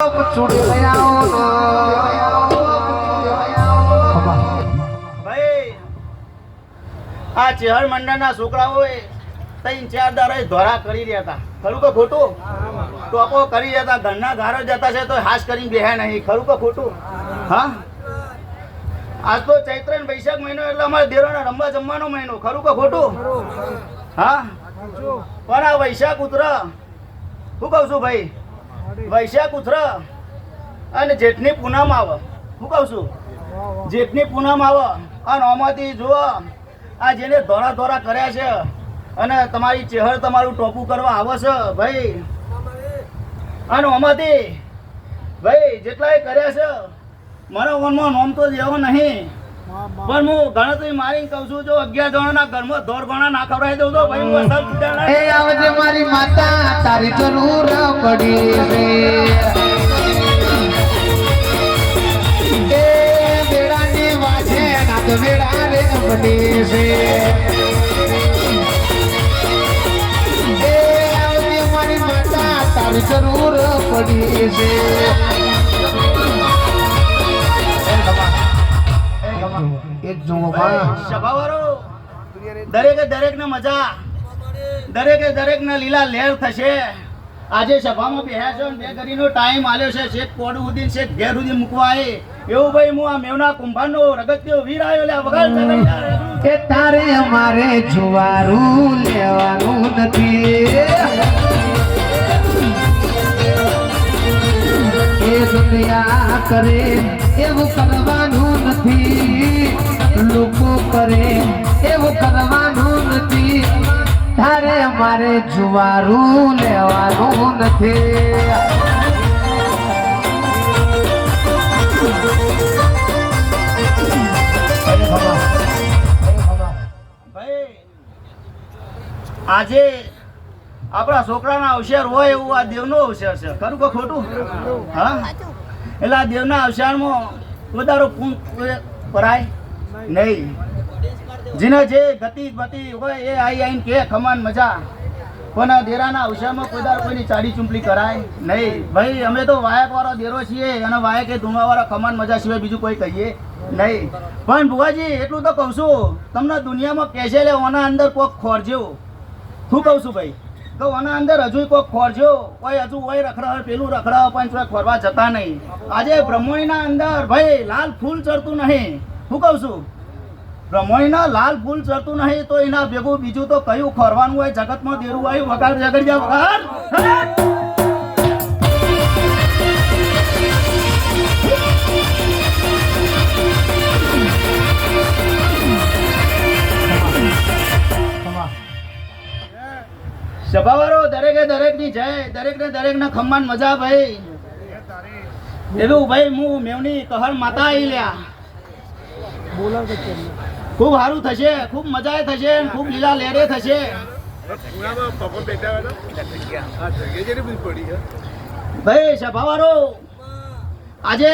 આ ચેહર મંડળના છોકરાઓએ ત્રણ ધોરા કરી રહ્યા હતા. ખરું કે ખોટું? ટોપો કરી રહ્યા હતા ઘારો જતા છે તો હાશ કરીને બેહે નહીં. ખરું કે ખોટું? હા? આજ તો ચૈત્ર વૈશાખ મહિનો એટલે અમારે દેરોને રમવા જમવાનો મહિનો. ખરું કે ખોટું? હા? પણ આ વૈશાખ ઉતર. શું કહું છું ભાઈ વૈશાખ ઉતર અને જેઠની પૂનમ આવે. હું કહું છું, જેઠની પૂનમ આવે અને આમાંથી જુઓ, આ જેને ધોરા ધોરા કર્યા છે અને તમારી ચહેર તમારું ટોપું કરવા આવે છે, ભાઈ. અને આમાંથી, ભાઈ, જેટલાય કર્યા છે, મારા મનમાં નોમ તો જેવો નહીં. પણ હું ગણતરી મારી કહું છું જો અગિયાર જણાના ઘરમાં દોઢ ગણા ના ખવડાવી દઉં તો ભાઈ હું અસલ છૂટ્યા એ આવજે મારી માતા તારી જરૂર પડી છે. એ વેળાની વાજે રે છે. એ આવજે મારી માતા તારી જરૂર પડી છે. એક જોવો સભાવાળો. દરેકે દરેક ને મજા. દરેકે દરેક ને લીલા લહેર થશે. આજે સભામાં બેહ્યા છો બે ઘડીનો ટાઈમ આલ્યો છે. શેખ કોડ સુધી શેખ ઘેર સુધી મૂકવા આવે એવું ભાઈ હું આ મેવના કુંભારનો રગત્યો વીર આવ્યો લે વગાડ. એ તારે અમારે જુવારું લેવાનું નથી. એ દુનિયા કરે એવું કરવાનું નથી. અમારે જુવારું લેવાનું નથી. આજે આપણા છોકરાના અવસર હોય એવું આ દેવનો અવસર છે. ખરું કે ખોટું? હા? એટલે આ દેવના અવસરમાં વધારો પૂન ભરાય નહીં. જેને જે ગતિ ગતિ હોય એ આઈ આઈને કે ખમાન મજા. પણ દેરાના અવસરમાં કોઈ દાર કોઈની ચાડી ચૂંપલી કરાય નહીં. ભાઈ, અમે તો વાયક વાળો દેરો છીએ અને વાયક એ ધૂણવા ખમાન મજા સિવાય બીજું કોઈ કહીએ નહીં. પણ ભુવાજી, એટલું તો કહું છું, તમને દુનિયામાં કહેશે લે ઓના અંદર કોક ખોરજો શું કહું છું ભાઈ? તો ઓના અંદર હજુ કોક ખોરજો કોઈ હજુ કોઈ રખડા પેલું રખડા પણ કોઈ ખોરવા જતા નહીં. આજે બ્રહ્મણીના અંદર, ભાઈ, લાલ ફૂલ ચડતું નહીં. શું કહું છું? બ્રહ્મણીના લાલ ફૂલ ચડતું નહીં તો એના ભેગું બીજું તો કયું ખરવાનું હોય? જગતમાં દેરું આવ્યું વગાડ જગડ્યા વગાડ. સભાવાળો, દરેકે દરેકની જય દરેક ને દરેક ના ખમ્માન મજા ભાઈ. એવું ભાઈ હું મેવની કહર માતા આવી લ્યા. ખૂબ સારું થશે, ખૂબ મજા થશે ખૂબ લીલા લેરે થશે. ભાઈ, સભાવાળો, આજે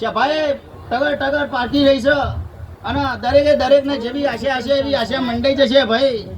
સભાએ ટગર ટગર પાર્ટી રહી છે અને દરેકે દરેક ને જેવી આશા હશે એવી આશા મંડાઈ જશે ભાઈ.